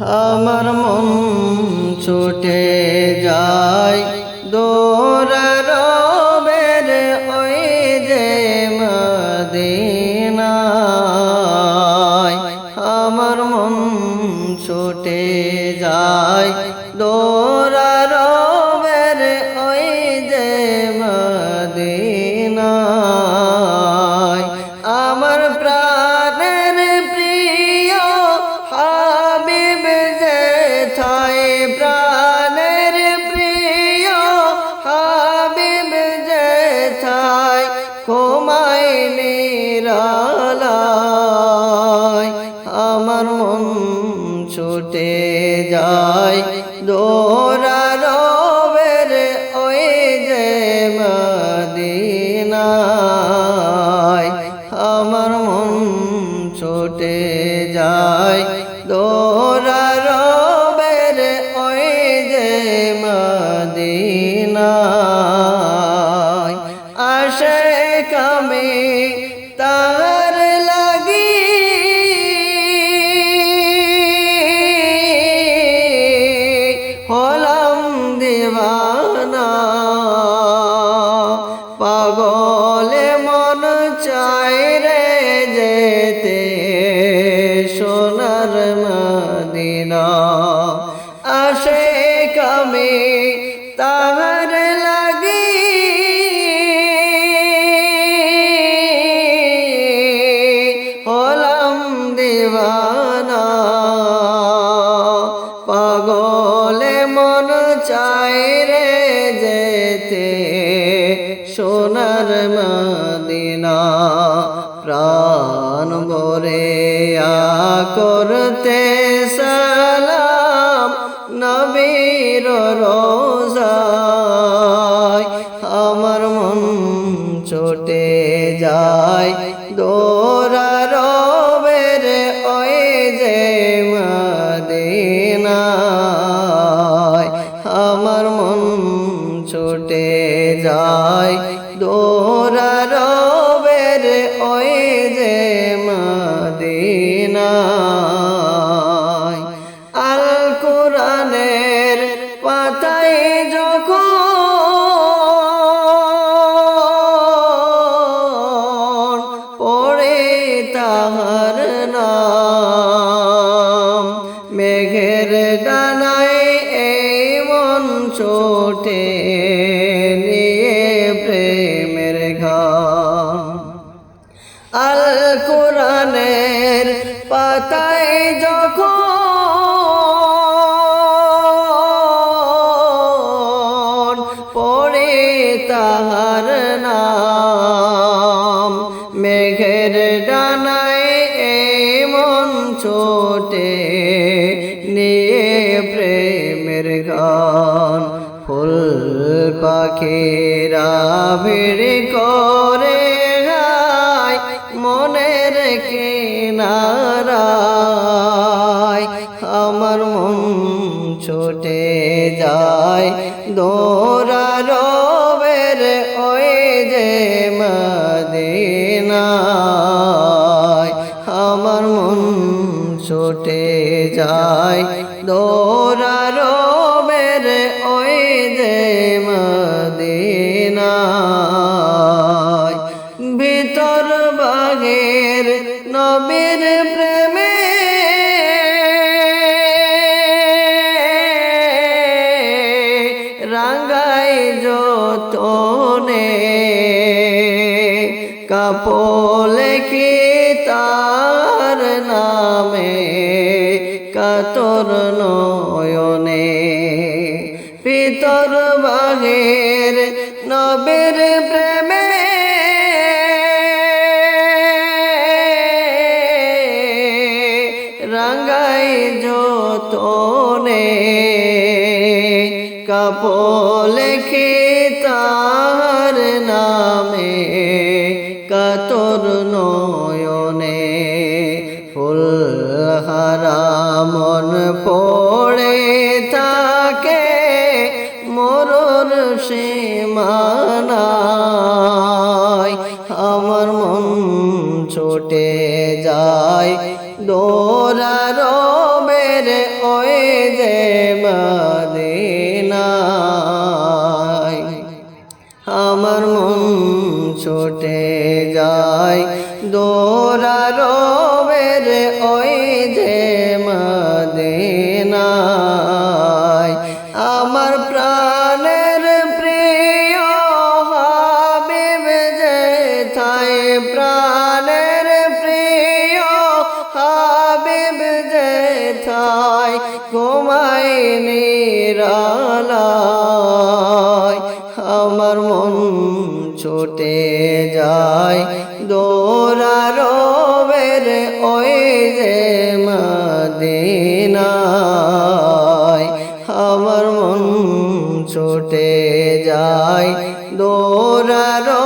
আমার মন ছুটে যায়। ছুটে যায় দোরার বের ওই যে মদিনায়। আমার মন ছুটে যায় দোরার বের ওই যে মদিনায়। আসে কামে তার মদিনা আসে কামে তাহার লাগি। হলাম দিবানা। পাগলে মন চাই রে যেতে, সোনার মদিনা। প্রাণ বরে করতে মদিনায় ছোটে নিয়ে প্রেমের ঘাম আল কোরআনের পাতায় যখন পড়ে তাহার নাম, মেঘের ডানায় এমন ছোটে। পাখিরা ভিড় করে গায় মনের কিনারায় আমার মন ছোটে যায়। দোরার বের ওই যে মদিনায় আমার মন ছোটে যায়। দোরার নবীর প্রেমে। রাঙ্গাই যতনে কাপলে কি তার নামে কাতর নয়নে। পিতর বাগের নবীর প্রেমে যতনে কাপলে কি ছুটে যায় দোরা রবের ওই যে মদিনায়। আমার প্রাণের প্রিয় হাবিব যে থাই, প্রাণের প্রিয় হাবিব যে থাই ছুটে যায় দোরা রবের ওই যে মদিনায়। আমার মন ছুটে যায় দোরারো